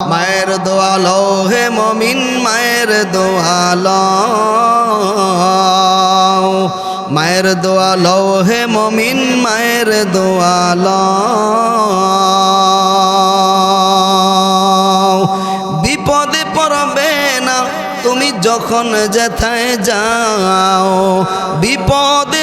মায়ের দোয়াল হে মমিন, মায়ের দোয়াল। মায়ের দোয়াল হে মমিন, মায়ের দোয়াল। বিপদে পড়বে না, তুমি যখন যেথায় যাও। বিপদে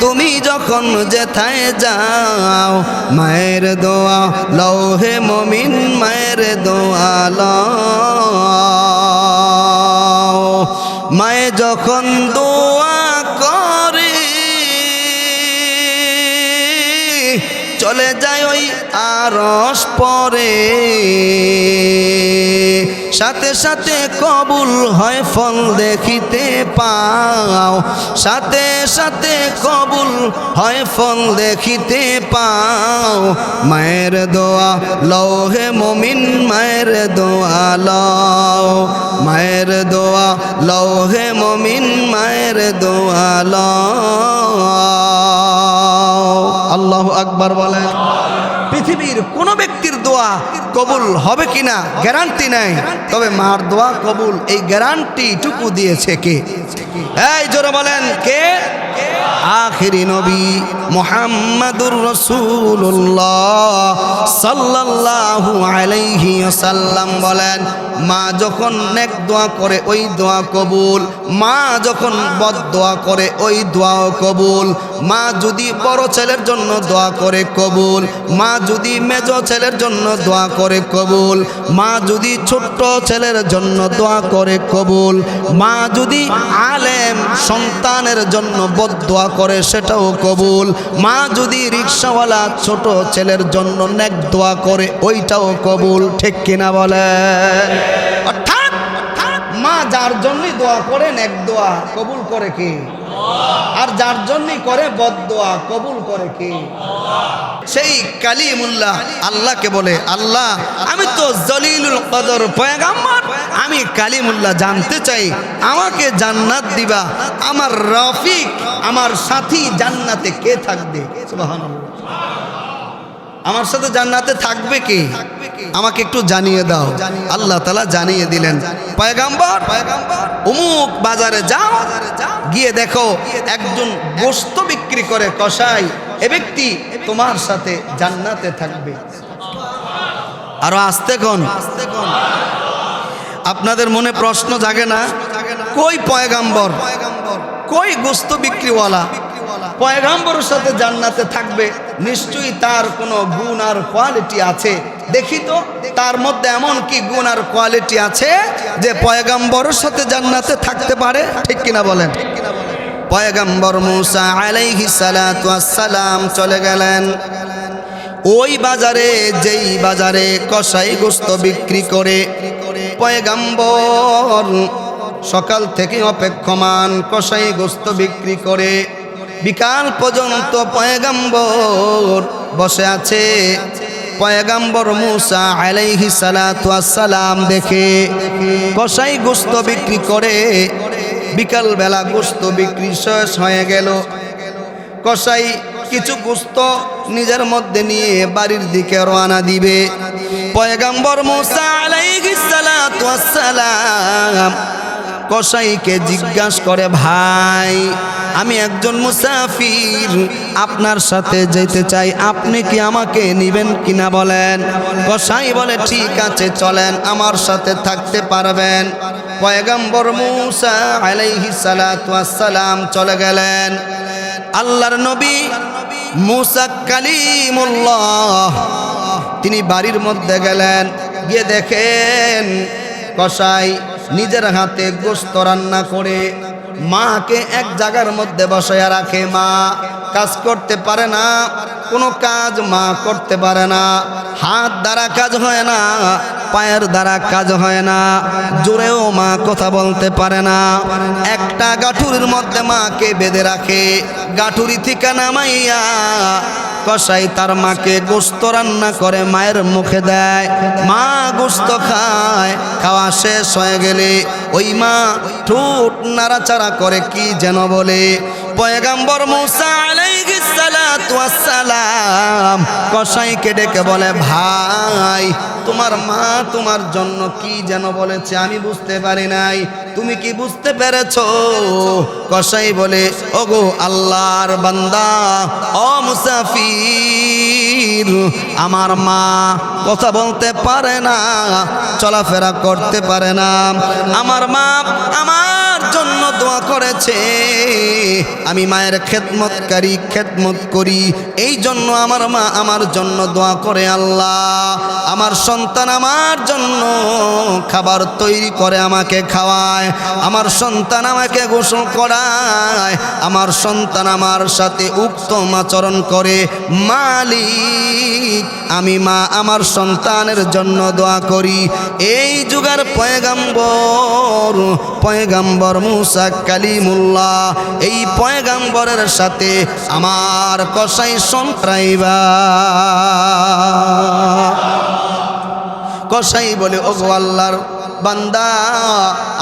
তুমি যখন যেথায় যাও মায়ের দোয়া লৌহে মমিন মায়ের দোয়া লও। মায়ে যখন দোয়া চলে যায় ওই আরস পরে। সাথে সাথে কবুল হয় ফল দেখিতে পাও। সাথে সাথে কবুল হয় ফল দেখিতে পাও। মায়ের দোয়া লৌহে মমিন, মায়ের দোয়া লও। মায়ের দোয়া লৌহে মমিন, মায়ের দোয়া লও। আল্লাহ আকবার বলেন পৃথিবীর কোন ব্যক্তির দোয়া কবুল হবে কিনা গ্যারান্টি নাই, তবে মার দোয়া কবুল, এই গ্যারান্টি টুকু দিয়েছে কে? এই জোরে বলেন, কে? আখিরি নবী মোহাম্মদুর রসুল্লাহ সাল্লাল্লাহু আলাইহি ওয়াসাল্লাম বলেন মা যখন নেক দোয়া করে, ওই দোয়া কবুল। মা যখন বদ দোয়া করে, ওই দোয়াও কবুল। মা যদি বড় ছেলের জন্য দোয়া করে, কবুল। মা যদি মেজ ছেলের জন্য দোয়া করে, কবুল। মা যদি ছোট্ট ছেলের জন্য দোয়া করে, কবুল। মা যদি আলেম সন্তানের জন্য বদ দোয়া করে, সেটাও কবুল। মা যদি রিক্সাওয়ালা ছোট ছেলের জন্য নেক দোয়া করে, ওইটাও কবুল। ঠিক কিনা বলে? অর্থাৎ মা যার জন্যই দোয়া করেন, এক দোয়া কবুল করে কে? আর যার জন্যই করে, বদ দোয়া কবুল করে কে? সেই কালিমুল্লাহ আল্লাহকে বলে, আল্লাহ, আমি তো জলিলুল কদর পয়গাম্বর। আমি কালিমুল্লাহ জানতে চাই, আমাকে জান্নাত দিবা। আমার রফিক, আমার সাথী জান্নাতে কে থাকবে? আমার সাথে জান্নাতে থাকবে কে? আমাকে একটু জানিয়ে দাও। আল্লাহ তালা জানিয়ে দিলেন। পয়গাম্বর, অমুক বাজারে যাও। গিয়ে দেখো একজন গোস্ত বিক্রি করে কষাই এ ব্যক্তি তোমার সাথে জান্নাতে থাকবে। আরও আসতে কোন? আপনাদের মনে প্রশ্ন জাগে না? কই পয়গাম্বর? কই গোস্ত বিক্রিওয়ালা? পয়গাম্বরের সাথে জান্নাতে থাকবে, নিশ্চয়ই তার কোনো গুণ আর কোয়ালিটি আছে। দেখি তো, তার মধ্যে এমন কি গুণ আর কোয়ালিটি আছে যে পয়গাম্বরের সাথে জান্নাতে থাকতে পারে? ঠিক কিনা বলেন? পয়গাম্বর মুসা আলাইহি সালাম চলে গেলেন। ওই বাজারে, যেই বাজারে কসাই গোস্ত বিক্রি করে, পয়গাম্বর সকাল থেকে অপেক্ষমান কসাই গোস্ত বিক্রি করে বিকাল পর্যন্ত পয়গাম্বর বসে আছে। পয়গাম্বর মুসা আলাইহি সালাম দেখে কসাই গোস্ত বিক্রি করে। বিকাল বেলা গোস্ত বিক্রি শেষ হয়ে গেল। কসাই কিছু গোস্ত নিজের মধ্যে নিয়ে বাড়ির দিকে রওনা দিবে। পয়গাম্বর মুসা আলাইহিস সালাতু ওয়াসসালাম কসাইকে জিজ্ঞাসা করে, ভাই আমি একজন মুসাফির। আপনার সাথে যেতে চাই, আপনি কি আমাকে নিবেন কিনা বলেন? কসাই বলে, ঠিক আছে, চলেন, আমার সাথে থাকতে পারবেন। পয়গম্বর মুসা আলাইহি সালাম চলে গেলেন। আল্লাহর নবী মুসা কালিমুল্লাহ, তিনি বাড়ির মধ্যে গেলেন। গিয়ে দেখেন কসাই নিজের হাতে গোস্ত রান্না করে মাকে এক জায়গার মধ্যে বসাইয়া রাখে, মা কাজ করতে পারে না, কোনো কাজ মা করতে পারে না, হাত দ্বারা কাজ হয় না, পায়ের দ্বারা কাজ হয় না, জোরেও মা কথা বলতে পারে না। একটা গাঠুরির মধ্যে মাকে বেঁধে রাখে, গাঠুরি থেকে নামাইয়া কসাই তার মাকে গোস্ত রান্না করে মায়ের মুখে দেয়। মা গোস্ত খায়, খাওয়া শেষ হয়ে গেলে ওই মা ঠোঁট নাড়াচাড়া করে কি যেন বলে। পয়গাম্বর মুসা আলাইহিস সালাম কসাইকে ডেকে বলে, ভাই, তোমার মা তোমার জন্য কি যেন বলেছে আমি বুঝতে পারি নাই। তুমি কি বুঝতে পেরেছ? কসাই বলে, ওগো আল্লাহর বান্দা, ও মুসাফির, আমার মা কথা বলতে পারে না, চলাফেরা করতে পারে না। আমার মা, আমার জন্য দোয়া করেছে। আমি মায়ের খেদমতকারী খেদমত করি। এই জন্য আমার মা আমার জন্য দোয়া করে আল্লাহ। আমার সন্তান আমার জন্য খাবার তৈরি করে আমাকে খাওয়ায়। আমার সন্তান আমাকে গোসল করায়। আমার সন্তান আমার সাথে উত্তম আচরণ করে। মালিক, আমি মা আমার সন্তানের জন্য দোয়া করি। এই যুগের পয়গাম্বর পয়গাম্বর মুসা কালিমুল্লাহ, এই পয়গাম্বরের সাথে আমার কসাই সন্ত্রাইবা। কসাই বলে ও গো আল্লাহর বান্দা,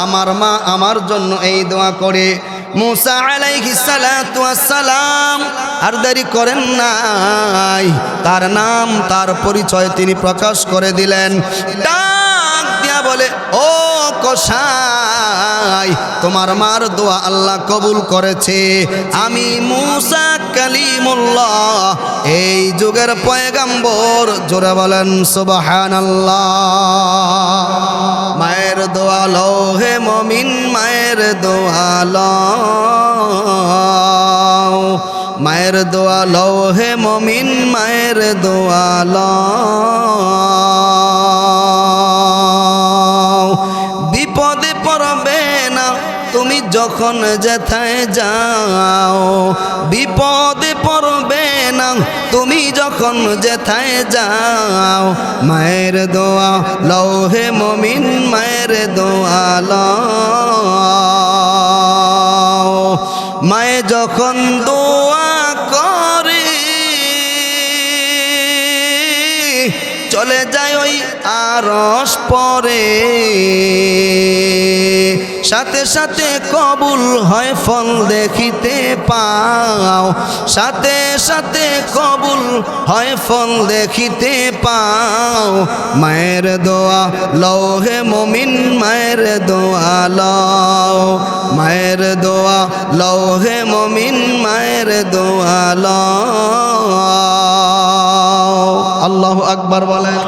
আমার মা আমার জন্য এই দোয়া করে। মুসা আলাইহি সালাতু সালাম আর দেরি করেন নাই। তার নাম, তার পরিচয় তিনি প্রকাশ করে দিলেন। ডাক দিয়া বলে, ও কসাই তোমার মার দোয়া আল্লাহ কবুল করেছে। আমি মুসা কালিমুল্লাহ, এই যুগের পয়গাম্বর, জোরে বলেন সুবহানাল্লাহ। মায়ের দোয়া লও হে মমিন, মায়ের দোয়া মায়ের দোয়া লও হে মমিন, মায়ের দোয়া লও যখন যেথায় যাও, বিপদে পড়বে না। তুমি যখন যেথায় যাও, মায়ের দোয়া লও হে মমিন, মায়ের দোয়া লও। মায়ে যখন দোয়া করে, চলে যায় ওই আরস পরে। সাথে সাথে কবুল হয় ফল দেখিতে পাও। সাথে সাথে কবুল হয় ফল দেখিতে পাও। মায়ের দোয়া লও হে মমিন, মায়ের দোয়া লও। মায়ের দোয়া লও হে মমিন, মায়ের দোয়া লও। আল্লাহ আকবার বলেন,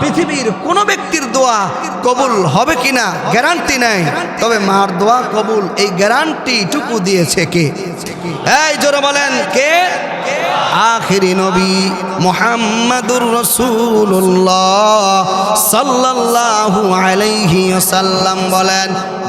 পৃথিবীর কোন ব্যক্তির দোয়া কবুল হবে কিনা? গ্যারান্টি নাই। তবে মার দোয়া কবুল, এই গ্যারান্টিটুকু দিয়েছে কে? এই জোরে বলেন, কে? আখিরি নবী মোহাম্মদুর রসুল্লাহ সাল্লাল্লাহু আলাইহি ওয়াসাল্লাম বলেন,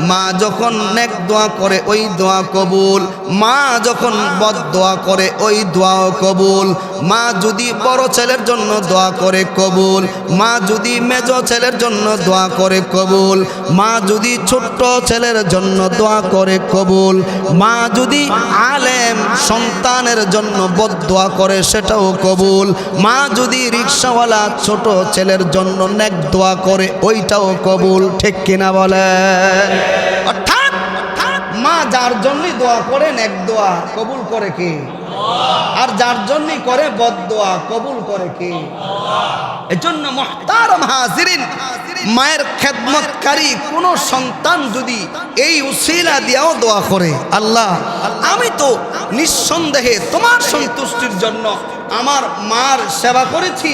মা যখন নেক দোয়া করে, ওই দোয়া কবুল। মা যখন বদ দোয়া করে, ওই দোয়াও কবুল। মা যদি বড় ছেলের জন্য দোয়া করে কবুল, মা যদি মেজ ছেলের জন্য দোয়া করে কবুল, মা যদি ছোট্ট ছেলের জন্য দোয়া করে কবুল, মা যদি আলেম সন্তানের জন্য বদোয়া করে সেটাও কবুল, মা যদি রিক্সাওয়ালা ছোট ছেলের জন্য নেক দোয়া করে ওইটাও কবুল, ঠিক কিনা বলে? অর্থাৎ মা যার জন্যই দোয়া করে, নেক দোয়া কবুল করে কে? আর যার জন্যই করে বদ দোয়া কবুল করে কে? এজন্য মহতারম হাজিরিন, মায়ের খেদমতকারী কোন সন্তান যদি এই উসিলা দিয়াও দোয়া করে, আল্লাহ, আমি তো নিঃসন্দেহে তোমার সন্তুষ্টির জন্য আমার মার সেবা করেছি,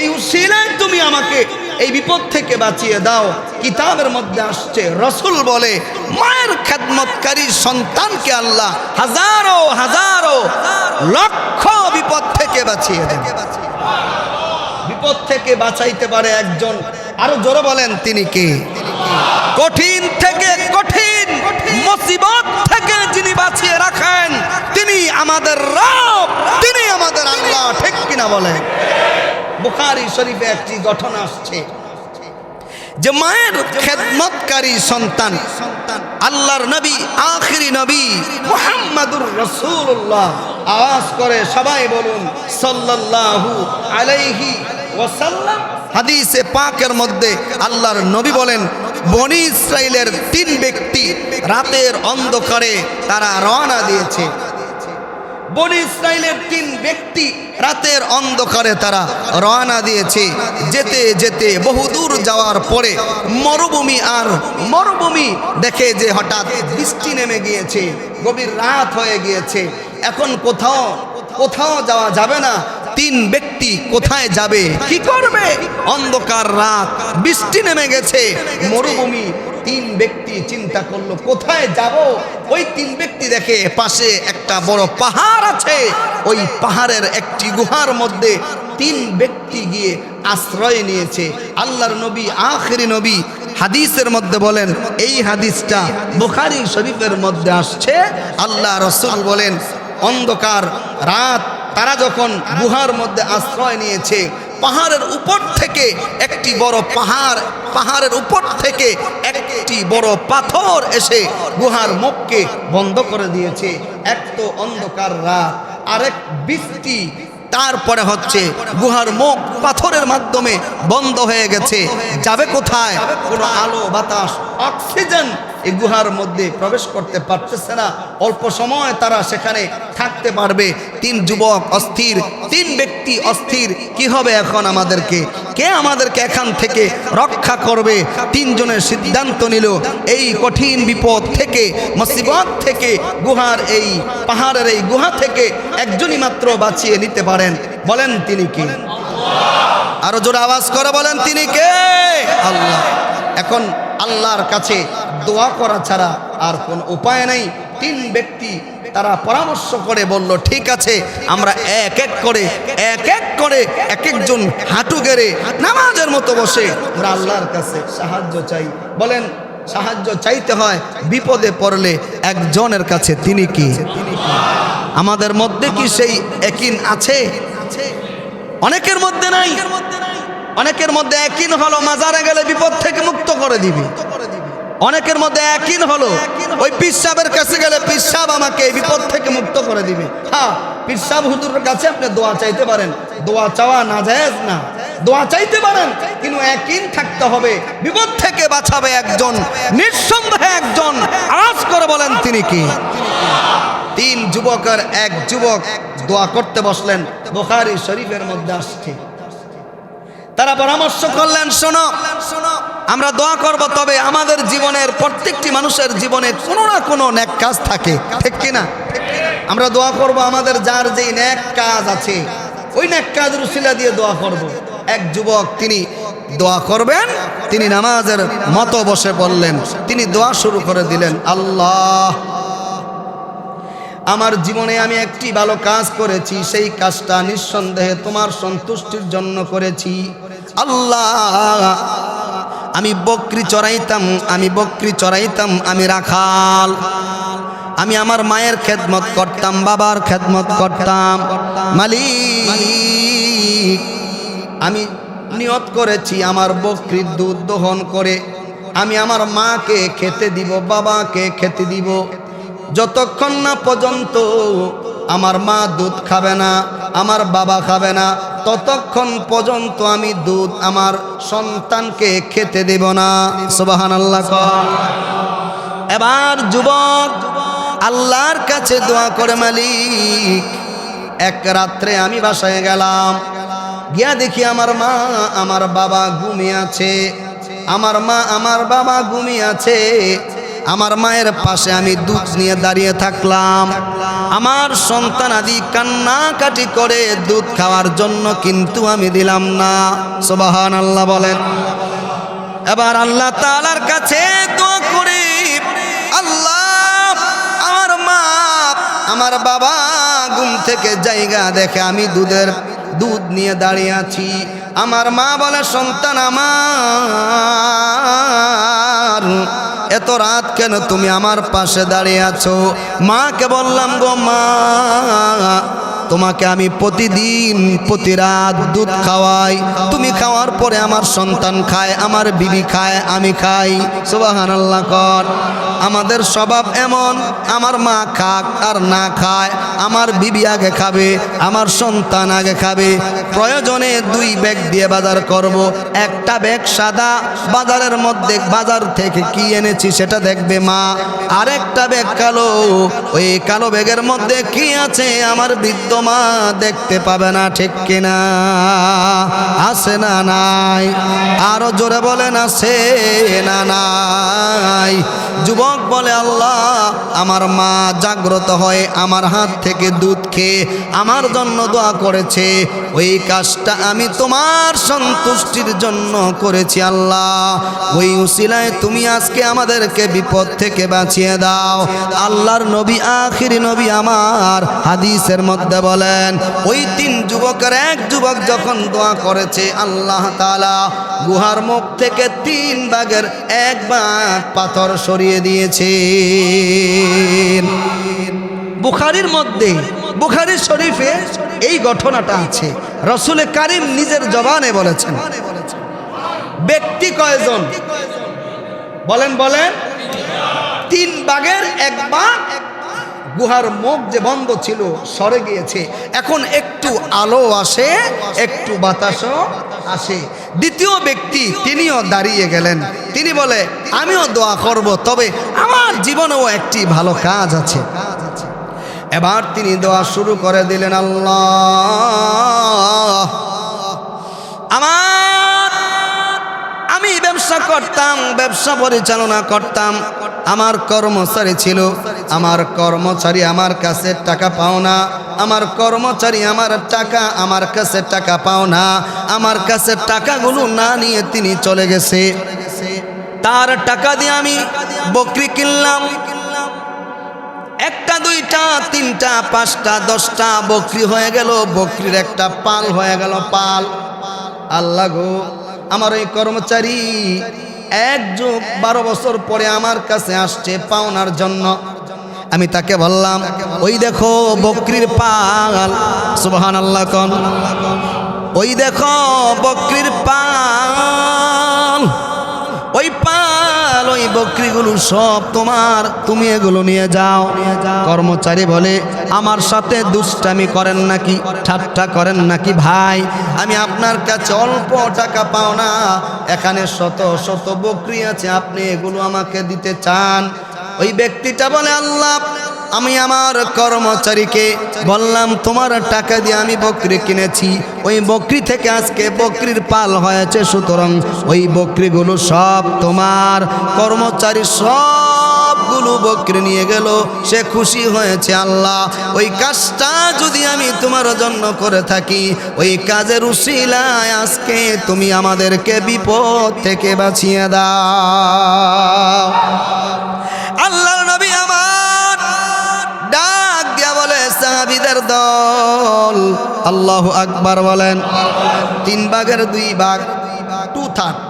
এই উসিলায় তুমি আমাকে এই বিপদ থেকে বাঁচিয়ে দাও। কিতাবের মধ্যে আসছে, রসুল বলে, মায়ের খেদমতকারী সন্তানকে আল্লাহ হাজারো হাজারো, লক্ষ বিপদ থেকে বাঁচিয়ে দেন। বিপদ থেকে বাঁচাইতে পারে একজন। আরও জোরে বলেন, তিনি কে? কঠিন থেকে কঠিন, মুসিবত থেকে যিনি বাঁচিয়ে রাখেন, তিনি আমাদের রব, তিনি আমাদের আল্লাহ। ঠিক কিনা বলেন? বুখারি শরীফে একটি গঠন আসছে যে মায়ের খেদমতকারী সন্তান, আল্লাহর নবী, আখিরি নবী মুহাম্মাদুর রসুল্লাহ আওয়াজ করে সবাই বলুন, সাল্লাল্লাহু আলাইহি ওয়াসাল্লাম। হাদিসে পাকের মধ্যে আল্লাহর নবী বলেন, বনি ইসরাইলের তিন ব্যক্তি রাতের অন্ধকারে তারা রওনা দিয়েছে। বনি ইসরায়েলের তিন ব্যক্তি রাতের অন্ধকারে তারা রওনা দিয়েছে। যেতে যেতে বহুদূর যাওয়ার পরে মরুভূমি আর মরুভূমি দেখে যে হঠাৎ বৃষ্টি নেমে গিয়েছে, গভীর রাত হয়ে গিয়েছে। এখন কোথাও কোথাও যাওয়া যাবে না। তিন ব্যক্তি কোথায় যাবে, কি করবে? অন্ধকার রাত, বৃষ্টি নেমে গেছে, মরুভূমি তিন ব্যক্তি চিন্তা করল, কোথায় যাব? ওই তিন ব্যক্তি দেখে পাশে একটা বড় পাহাড় আছে। ওই পাহাড়ের একটি গুহার মধ্যে তিন ব্যক্তি গিয়ে আশ্রয় নিয়েছে। আল্লাহর নবী, আখরি নবী হাদিসের মধ্যে বলেন, এই হাদিসটা বুখারি শরীফের মধ্যে আসছে। আল্লাহ রসুল বলেন, অন্ধকার রাত। তারা যখন গুহার মধ্যে আশ্রয় নিয়েছে পাহাড়ের উপর থেকে একটি বড় পাহাড়, পাহাড়ের উপর থেকে একটি বড় পাথর এসে গুহার মুখকে বন্ধ করে দিয়েছে। এক তো অন্ধকার রাত, আরেক বৃষ্টি। তারপরে হচ্ছে গুহার মুখ পাথরের মাধ্যমে বন্ধ হয়ে গেছে। যাবে কোথায়? কোনো আলো, বাতাস, অক্সিজেন এই গুহার মধ্যে প্রবেশ করতে পারতেছে না। অল্প সময় তারা সেখানে থাকতে পারবে। তিন যুবক অস্থির, তিন ব্যক্তি অস্থির। কি হবে এখন আমাদেরকে? কে আমাদেরকে এখান থেকে রক্ষা করবে? তিনজনের সিদ্ধান্ত নিল, এই কঠিন বিপদ থেকে, মুসিবত থেকে, গুহার এই পাহাড়ের এই গুহা থেকে একজনই মাত্র বাঁচিয়ে নিতে পারেন। বলেন তিনি কি? আরও জোরে আওয়াজ করে বলেন তিনি কে? আল্লাহ। এখন আল্লাহর কাছে দোয়া করা ছাড়া আর কোনো উপায় নাই। তিন ব্যক্তি তারা পরামর্শ করে বলল, ঠিক আছে, আমরা এক এক করে, এক এক করে এক একজন হাঁটু গেড়ে নামাজের মতো বসে। আমরা আল্লাহর কাছে সাহায্য চাই। বলেন, সাহায্য চাইতে হয় বিপদে পড়লে একজনের কাছে, তিনি কি? আমাদের মধ্যে কি সেই একিন আছে? অনেকের মধ্যে নাই। অনেকের মধ্যে একিন হলো, মাজারে গেলে বিপদ থেকে মুক্ত করে দিবে। অনেকের মধ্যে একিন হলো, ওই পিসাবের কাছে গেলে পিসাব আমাকে বিপদ থেকে মুক্ত করে দিবে। হ্যাঁ পিসাব হুজুরের কাছে আপনি দোয়া চাইতে পারেন। দোয়া চাওয়া না জায়েজ না। দোয়া চাইতে পারেন, কিন্তু একিন থাকতে হবে। বিপদ থেকে বাঁচাবে একজন, নিঃসন্দেহে একজন। আওয়াজ করে বলেন তিনি কি? তিন যুবকের এক যুবক দোয়া করতে বসলেন, বোখারি শরীফের মধ্যে আসছে। তারা পরামর্শ করলেন, শোনো, আমরা দোয়া করব, তবে আমাদের জীবনের প্রত্যেকটি মানুষের জীবনে কোনো না কোনো ন্যাক কাজ থাকে, ঠিক কিনা আমরা দোয়া করব, আমাদের যার যেই ন্যাক কাজ আছে, ওই ন্যাক কাজ রুসিলা দিয়ে দোয়া করব। এক যুবক, তিনি দোয়া করবেন, তিনি নামাজের মতো বসে বললেন তিনি দোয়া শুরু করে দিলেন, আল্লাহ, আমার জীবনে আমি একটি ভালো কাজ করেছি, সেই কাজটা নিঃসন্দেহে তোমার সন্তুষ্টির জন্য করেছি। আল্লাহ, আমি বকরি চড়াইতাম, আমি বকরি চড়াইতাম, আমি রাখাল। আমি আমার মায়ের খেদমত করতাম, বাবার খেদমত করতাম। মালিক, আমি নিয়ত করেছি আমার বকরির দুধ দহন করে। আমি আমার মাকে খেতে দিব, বাবাকে খেতে দিব। যতক্ষণ না পর্যন্ত আমার মা দুধ খাবে না, আমার বাবা খাবে না ততক্ষণ পর্যন্ত আমি দুধ আমার সন্তানকে খেতে দেব না। সুবাহান আল্লাহ এবার যুবক, আল্লাহর কাছে দোয়া করে, মালিক, এক রাত্রে আমি বাসায় গেলাম। গিয়া দেখি আমার মা, আমার বাবা ঘুমিয়ে আছে। আমার মা, আমার বাবা ঘুমিয়ে আছে। আমার মায়ের পাশে আমি দুধ নিয়ে দাঁড়িয়ে থাকলাম। আমার সন্তান আদি কান্নাকাটি করে দুধ খাওয়ার জন্য কিন্তু আমি দিলাম না। সোবাহান আল্লাহ বলেন। এবার আল্লাহ তালার কাছে দোয়া করি। আল্লাহ, আমার মা, আমার বাবা ঘুম থেকে জায়গা দেখে আমি দুধের, দুধ নিয়ে দাঁড়িয়ে আছি। আমার মা বলে সন্তান আমার। এত রাত কেন তুমি আমার পাশে দাঁড়িয়ে আছো? মাকে বললাম, গো মা তোমাকে আমি প্রতিদিন, প্রতি রাত দুধ খাওয়াই। তুমি খাওয়ার পরে আমার সন্তান খায়, আমার বিবি খায়, আমি খাই। সুবাহান আল্লাহ কর। আমাদের স্বভাব এমন, আমার মা খাক আর না খায়, আমার বিবি আগে খাবে, আমার সন্তান আগে খাবে। প্রয়োজনে দুই ব্যাগ দিয়ে বাজার করব, একটা ব্যাগ সাদা, বাজারের মধ্যে বাজার থেকে কি এনেছি সেটা দেখবে মা। আরেকটা ব্যাগ কালো, ওই কালো ব্যাগের মধ্যে কি আছে আমার বৃদ্ধ মা দেখতে পাবে না, ঠিক কিনা? আছে না নাই? আরও জোরে বলেন আছে না নাই? যুবক বলে, আল্লাহ, আমার মা জাগ্রত হয়, আমার হাত থেকে দুধ খেয়ে আমার জন্য দোয়া করেছে। ওই কাজটা আমি তোমার সন্তুষ্টির জন্য করেছি, আল্লাহ। ওই উসিলায় তুমি আজকে আমাদেরকে বিপদ থেকে বাঁচিয়ে দাও। আল্লাহর নবী, আখির নবী আমার হাদিসের মধ্যে বলেন, ওই তিন যুবকের এক যুবক যখন দোয়া করেছে, আল্লাহ তালা গুহার মুখ থেকে তিন ভাগের এক ভাগ পাথর সরিয়ে দিয়েছে বুখারির মধ্যে বুখারি শরীফে এই ঘটনাটা আছে। রসুলে কারিম নিজের জবানে বলেছেন, ব্যক্তি কয়জন? বলেন বলেন। তিন বাগের এক বাঘ গুহার মুখ যে বন্ধ ছিল, সরে গিয়েছে। এখন একটু আলো আসে, একটু বাতাসও আসে। দ্বিতীয় ব্যক্তি তিনিও দাঁড়িয়ে গেলেন। তিনি বলে, আমিও দোয়া করব, তবে আমার জীবনেও একটি ভালো কাজ আছে। এবার তিনি দোয়া শুরু করে দিলেন, আল্লাহ, আমার আমি ব্যবসা করতাম, ব্যবসা পরিচালনা করতাম। আমার কর্মচারী ছিল, আমার কর্মচারী আমার কাছে টাকা পাও না। আমার কর্মচারী আমার টাকা আমার কাছে টাকা পাও না। আমার কাছে টাকাগুলো না নিয়ে তিনি চলে গেছে। তার টাকা দিয়ে আমি বকরি কিনলাম। একটা, দুইটা, তিনটা, পাঁচটা, দশটা বকরি হয়ে গেল। বকরির একটা পাল হয়ে গেল পাল। আল্লাহ গো আমার ওই কর্মচারী এক যুগ বারো বছর পরে আমার কাছে আসছে পাওনার জন্য। আমি তাকে বললাম, ওই দেখো বকরির পাল। সুবহান আল্লাহ কন। ওই দেখো বকরির পাল। ওই পাল, ওই বকরিগুলো সব তোমার। তুমি এগুলো নিয়ে যাও। কর্মচারী বলে, আমার সাথে দুষ্টামি করেন নাকি? ঠাট্টা করেন নাকি ভাই? আমি আপনার কাছে অল্প টাকা পাও না। এখানে শত শত বকরি আছে। আপনি এগুলো আমাকে দিতে চান। ওই ব্যক্তিটা বলে, আল্লাহ আমি আমার কর্মচারীকে বললাম, তোমার টাকা দিয়ে আমি বকরি কিনেছি। ওই বকরি থেকে আজকে বকরির পাল হয়েছে, সুতরাং ওই বকরিগুলো সব তোমার। কর্মচারী সবগুলো বকরি নিয়ে গেল, সে খুশি হয়েছে, আল্লাহ, ওই কাজটা যদি আমি তোমার জন্য করে থাকি, ওই কাজের উশিলায় আজকে তুমি আমাদেরকে বিপদ থেকে বাঁচিয়ে দাও। আল্লাহর সাহাবিদের দল। আল্লাহ আকবার বলেন, তিন বাঘের দুই বাঘ টু থার্ড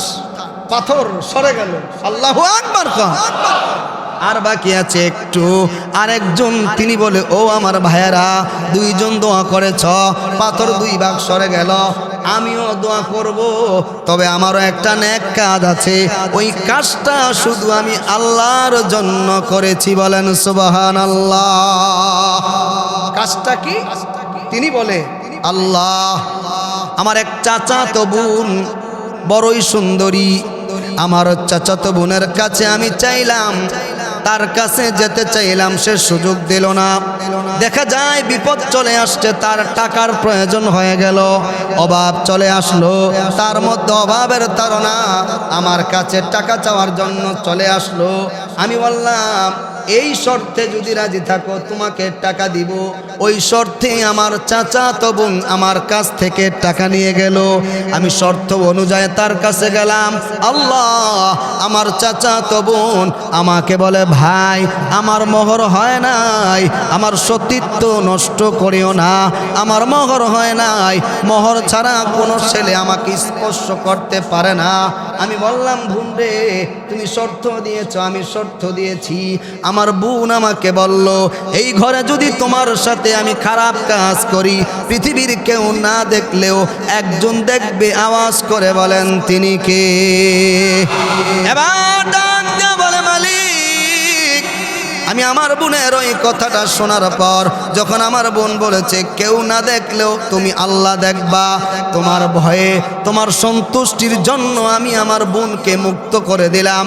পাথর সরে গেল। আল্লাহ আকবার আর বাকি আছে একটু। আরেকজন, তিনি বলে, ও আমার ভাইয়েরা, দুইজন দোয়া করেছ, পাথর দুই ভাগ সরে গেল। আমিও দোয়া করব। তবে আমারও একটা ন্যাক কাজ আছে। ওই কাজটা শুধু আমি আল্লাহর জন্য করেছি বলেন সুবাহান আল্লাহ কাজটা কি? তিনি বলে, আল্লাহ, আমার এক চাচা তো বোন বড়ই সুন্দরী। আমার চাচাতো বোনের কাছে আমি চাইলাম তার কাছে যেতে চাইলাম, সে সুযোগ দিল না। দেখা যায় বিপদ চলে আসছে, তার টাকার প্রয়োজন হয়ে গেল। অভাব চলে আসলো, তার মধ্যে অভাবের তারা আমার কাছে টাকা চাওয়ার জন্য চলে আসলো। আমি বললাম এই শর্তে যদি রাজি থাকো, তোমাকে টাকা দিব। ওই শর্তে আমার চাচা তো আমার কাছ থেকে টাকা নিয়ে গেল। আমি শর্ত অনুযায়ী তার কাছে গেলাম। আল্লাহ, আমার চাচা তো আমাকে বলে, ভাই, আমার মোহর হয় নাই। আমার সতীত্ব নষ্ট করিও না। আমার মোহর হয় নাই। মোহর ছাড়া কোনো ছেলে আমাকে স্পর্শ করতে পারে না। আমি বললাম বোন রে, তুমি শর্ত দিয়েছ, আমি শর্ত দিয়েছি। আমার বোন আমাকে বলল, এই ঘরে যদি তোমার সাথে আমি খারাপ কাজ করি, পৃথিবীর কেউ না দেখলেও একজন দেখবে। আওয়াজ করে বলেন, তিনি কে? বলে, মালিক। আমি আমার বোনের ওই কথাটা শোনার পর, যখন আমার বোন বলেছে, কেউ না দেখলেও তুমি আল্লাহ দেখবা। তোমার ভয়ে, তোমার সন্তুষ্টির জন্য আমি আমার বোনকে মুক্ত করে দিলাম।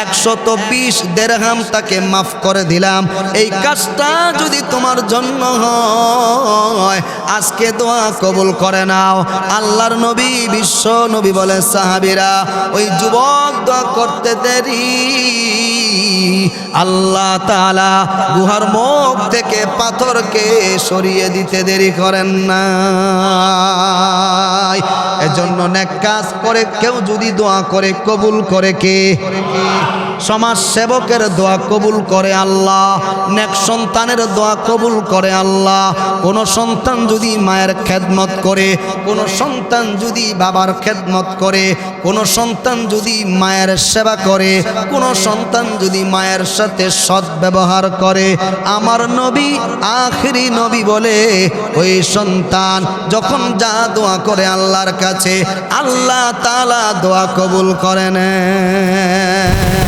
একশত বিশ দেড়হাম তাকে মাফ করে দিলাম। এই কাজটা যদি তোমার জন্য হয়, আজকে দোয়া কবুল করে নাও। আল্লাহর নবী, বিশ্ব নবী বলে সাহাবিরা, ওই যুবক দোয়া করতে দেরি। আল্লাহ তালা গুহার মুখ থেকে পাথরকে সরিয়ে দিতে দেরি করেন না এজন্য নেক কাজ করে, কেউ যদি দোয়া করে, কবুল করে কে? সমাজ সেবকের দোয়া কবুল করে আল্লাহ, নেক সন্তানের দোয়া কবুল করে আল্লাহ। কোন সন্তান যদি মায়ের খেদমত করে, কোন সন্তান যদি বাবার খেদমত করে, কোন সন্তান যদি মায়ের সেবা করে, কোন সন্তান যদি মায়ের সাথে সৎ ব্যবহার করে। আমার নবী আখরি নবী বলে, ওই সন্তান যখন যা দোয়া করে আল্লাহর কাছে, আল্লাহ তালা দোয়া কবুল করে নেয়